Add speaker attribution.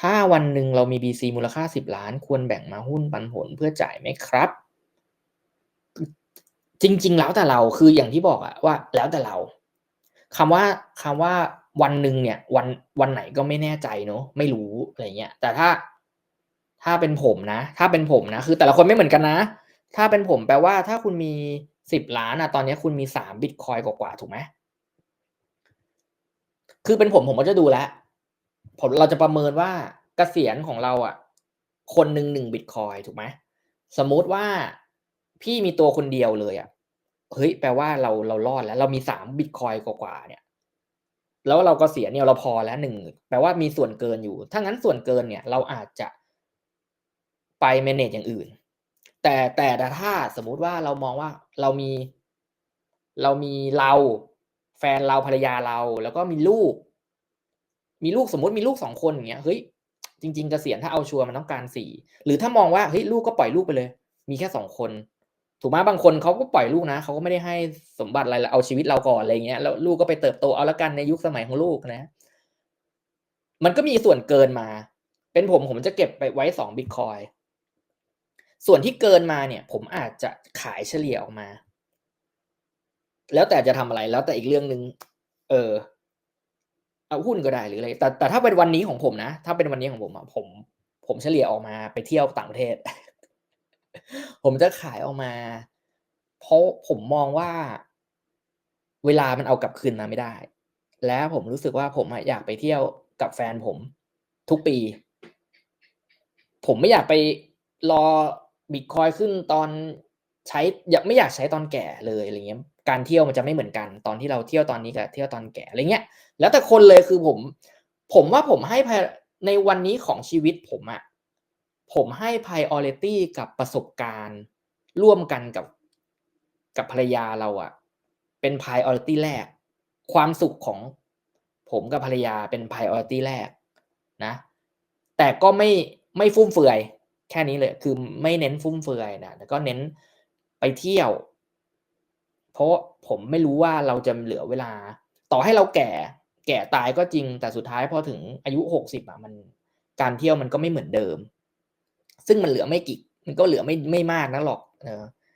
Speaker 1: ถ้าวันหนึ่งเรามี BC มูลค่า 10 ล้าน ควรแบ่งมาหุ้นปันผลเพื่อจ่ายไหมครับ จริง ๆ แล้วแต่เราคืออย่างที่บอกอะว่าแล้วแต่เราคำว่าคำว่าวันหนึ่งเนี่ยวันวันไหนก็ไม่แน่ใจเนาะไม่รู้อะไรเงี้ย แต่ถ้าถ้าเป็นผมนะ ถ้าเป็นผมนะ คือแต่ละคนไม่เหมือนกันนะ ถ้าเป็นผมแปลว่าถ้าคุณมี10ล้านอะตอนนี้คุณมี3บิตคอยน์กว่าๆถูกไหม?คือเป็นผมผมก็จะดูแล้ว ผมเราจะประเมินว่าเกษียณของเราอะคนหนึ่ง1บิตคอยถูกไหม?สมมุติว่าพี่มีตัวคนเดียวเลยอะเฮ้ยแปลว่าเราเรารอดแล้ว เรามี3บิตคอยกว่าเนี่ย แล้วเราก็เกษียเนี่ยเราพอแล้ว1แปลว่ามีส่วนเกินอยู่ ถ้างั้นส่วนเกินเนี่ย เราอาจจะไป manage อย่างอื่น แต่แต่แต่ถ้าสมมุติว่าเรามองว่าเรามี เรามีเรา แฟนเราภรรยาเรา แล้วก็มีลูก มีลูกสมมติมีลูก2คนอย่างเงี้ยเฮ้ยจริงๆเกษียณถ้าเอาชัวร์มันต้องการ4หรือถ้ามองว่าเฮ้ยลูกก็ปล่อยลูกไปเลย มีแค่2คน ถูกไหม?บางคนเขาก็ปล่อยลูกนะเขาก็ไม่ได้ให้สมบัติอะไรเอาชีวิตเราก่อนอะไรเงี้ยแล้วลูกก็ไปเติบโตเอาล้วกันในยุคสมัยของลูกนะ มันก็มีส่วนเกินมา เป็นผมผมจะเก็บไปไว้2บิตคอยส่วนที่เกินมาเนี่ย ผมอาจจะขายเฉลี่ยออกมา แล้วแต่จะทำอะไรแล้วแต่อีกเรื่องหนึ่งเออ เอาหุ้นก็ได้หรืออะไรแต่แต่ถ้าเป็นวันนี้ของผมนะ ถ้าเป็นวันนี้ของผมอะผม ผมเฉลี่ยออกมาไปเที่ยวต่างประเทศ ผมจะขายออกมา เพราะผมมองว่า เวลามันเอากลับคืนมาไม่ได้ และผมรู้สึกว่าผมอยากไปเที่ยวกับแฟนผม ทุกปี ผมไม่อยากไปรอบิตคอยขึ้นตอน ใช้อยากไม่อยากใช้ตอนแก่เลยอะไรเงี้ยการเที่ยวมันจะไม่เหมือนกันตอนที่เราเที่ยวตอนนี้กับเที่ยวตอนแก่อะไรเงี้ย แล้วแต่คนเลยคือผม ผมว่าผมให้ในวันนี้ของชีวิตผมอะผมให้ priority กับประสบการณ์ ร่วมกันกับกับภรรยาเราอะเป็น priority แรก ความสุขของผมกับภรรยาเป็น priority แรกนะ แต่ก็ไม่ไม่ฟุ่มเฟือย แค่นี้เลยคือไม่เน้นฟุ่มเฟือยนะแต่ก็เน้น ไปเที่ยว เพราะผมไม่รู้ว่าเราจะเหลือเวลา ต่อให้เราแก่ แก่ตายก็จริง แต่สุดท้ายพอถึงอายุหกสิบอะมัน การเที่ยวมันก็ไม่เหมือนเดิม ซึ่งมันเหลือไม่กี่มันก็เหลือไม่ไม่มากนักหรอกเออ